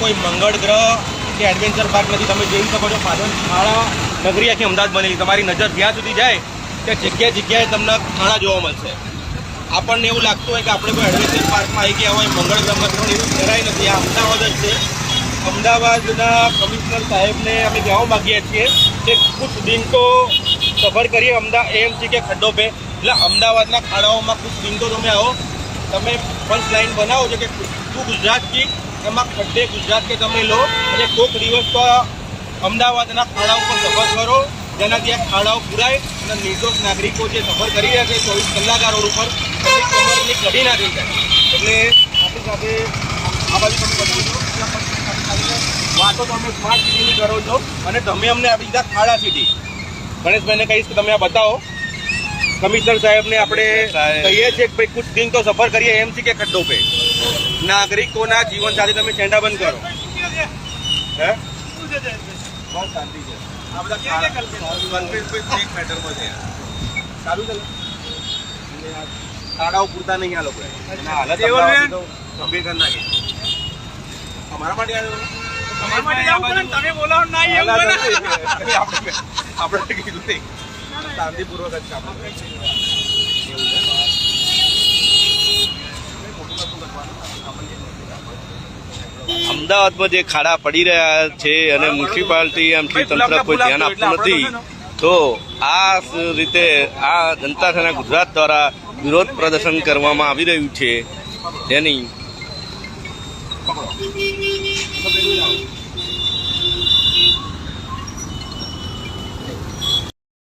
કોઈ મંગળ ગ્રહ કે એડવેન્ચર પાર્ક નથી, તમે જોઈ શકો છો. પાછળ ખાડા, નગરી આખી અમદાવાદ બનેલી. તમારી નજર જ્યાં સુધી જાય, ત્યાં જગ્યાએ જગ્યાએ તમને ખાણા જોવા મળશે. આપણને એવું લાગતું હોય કે આપણે કોઈ એડવેન્ચર પાર્કમાં આવી ગયા હોય, મંગળ ગ્રહમાં પણ એવું જરાય નથી. આ અમદાવાદ જ છે. અમદાવાદના કમિશનર સાહેબને અમે કહેવા માગીએ છીએ કે કુછ દિન તો સફર કરીએ અમદાવાદ એમસી કે ખડ્ડો પે એટલે અમદાવાદના ખાડાઓમાં કુછ દિન તો તમે આવો. તમે પંચ લાઈન બનાવો છો કે તું ગુજરાત કી, એમાં ખડ્ડે ગુજરાત કે તમે લો. અને કોઈક દિવસ તો અમદાવાદના ખાડા ઉપર સફર કરો, જેનાથી આ ખાડાઓ પુરાય અને નિર્દોષ નાગરિકો જે સફર કરી રહ્યા છે ચોવીસ કલાક આ રોડ ઉપર એમની કમરની કઢી ના થઈ જાય. એટલે આપણી સાથે આ બાજુ તમે બતાવી દો વાતો તમે સ્માર્ટ સિટીની કરો છો અને તમે અમને આપી દીધા ખાડા સિટી ગણેશભાઈને કહીશ કે તમે આ બતાવો. કમિશનર સાહેબને આપણે કહીએ છીએ કે ભાઈ કુછ દિન તો સફર કરીએ એમસી કે ખડ્ડો પે? નાગરિકોના જીવન સાથે તમે ચેંડા બંધ કરો. હે? બસ શાંતિ છે. આ બધા મેટરમાં છે. ચાલુ પૂરતા નહીં આ લોકોએ. અને હાલત અમદાવાદની તો ગંભીર કરી નાખી. અમારા માટે આવ્યો તમે બોલાવો ના એવું ના, બને. ના, આપણે આપણે કીધું નહીં. શાંતિપૂર્વક જ છે. અમદાવાદમાં જે ખાડા પડી રહ્યા છે અને મ્યુનિસિપાલિટી એમથી તંત્ર કોઈ ધ્યાન આપતું નથી તો આ રીતે આ જનતા સેના ગુજરાત દ્વારા વિરોધ પ્રદર્શન કરવામાં આવી રહ્યું છે તેની.